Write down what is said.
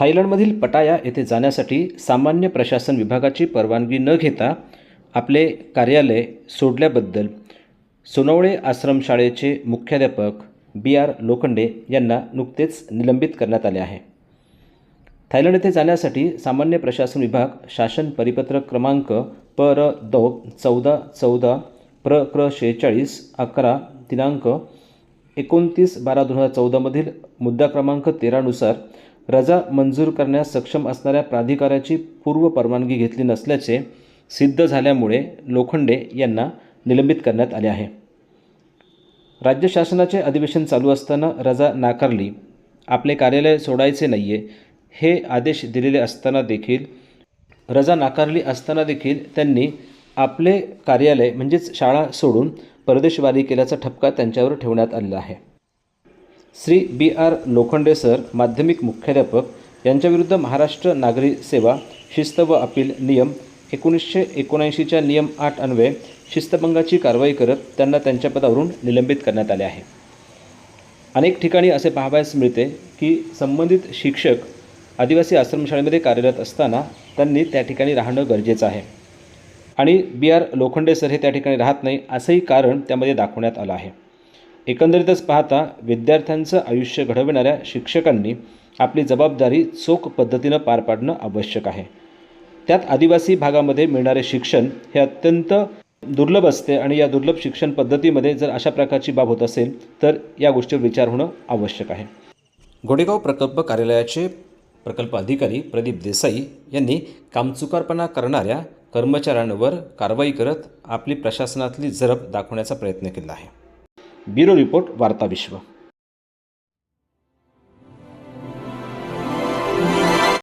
थायलंडमधील पटाया येथे जाण्यासाठी सामान्य प्रशासन विभागाची परवानगी न घेता आपले कार्यालय सोडल्याबद्दल सोनवळे आश्रमशाळेचे मुख्याध्यापक बी आर लोखंडे यांना नुकतेच निलंबित करण्यात आले आहे. थायलंड येथे जाण्यासाठी सामान्य प्रशासन विभाग शासन परिपत्रक क्रमांक प र चौदा चौदा प्र क्र शेहेचाळीस अकरा दिनांक एकोणतीस बारा दोन हजार चौदामधील मुद्दा क्रमांक तेरानुसार रजा मंजूर करण्यास सक्षम असणाऱ्या प्राधिकाऱ्याची पूर्व परवानगी घेतली नसल्याचे सिद्ध झाल्यामुळे लोखंडे यांना निलंबित करण्यात आले आहे. राज्य शासनाचे अधिवेशन चालू असताना रजा नाकारली. आपले कार्यालय सोडायचे नाही आहे हे आदेश दिलेले असताना देखील रजा नाकारली असताना देखील त्यांनी आपले कार्यालय म्हणजेच शाळा सोडून परदेशवारी केल्याचा ठपका त्यांच्यावर ठेवण्यात आलेला आहे. Shri B R Lokhande sir माध्यमिक मुख्याध्यापक यांच्याविरुद्ध महाराष्ट्र नागरी सेवा शिस्त व अपील नियम एकोणीसशे एकोणऐंशीच्या नियम आठ अन्वये शिस्तभंगाची कारवाई करत त्यांना त्यांच्या पदावरून निलंबित करण्यात आले आहे. अनेक ठिकाणी असे पाहावयास मिळते की संबंधित शिक्षक आदिवासी आश्रमशाळेमध्ये कार्यरत असताना त्यांनी त्या ठिकाणी राहणं गरजेचं आहे. आणि बी आर लोखंडे सर हे त्या ठिकाणी राहत नाही असंही कारण त्यामध्ये दाखवण्यात आलं आहे. एकंदरीतच पाहता विद्यार्थ्यांचं आयुष्य घडविणाऱ्या शिक्षकांनी आपली जबाबदारी चोख पद्धतीनं पार पाडणं आवश्यक आहे. त्यात आदिवासी भागामध्ये मिळणारे शिक्षण हे अत्यंत दुर्लभ असते आणि या दुर्लभ शिक्षण पद्धतीमध्ये जर अशा प्रकारची बाब होत असेल तर या गोष्टीवर विचार होणं आवश्यक आहे. घोडेगाव प्रकल्प कार्यालयाचे प्रकल्प अधिकारी प्रदीप देसाई यांनी कामचुकारपणा करणाऱ्या कर्मचाऱ्यांवर कारवाई करत आपली प्रशासनातली जरब दाखवण्याचा प्रयत्न केला आहे. ब्युरो रिपोर्ट वार्ता विश्व।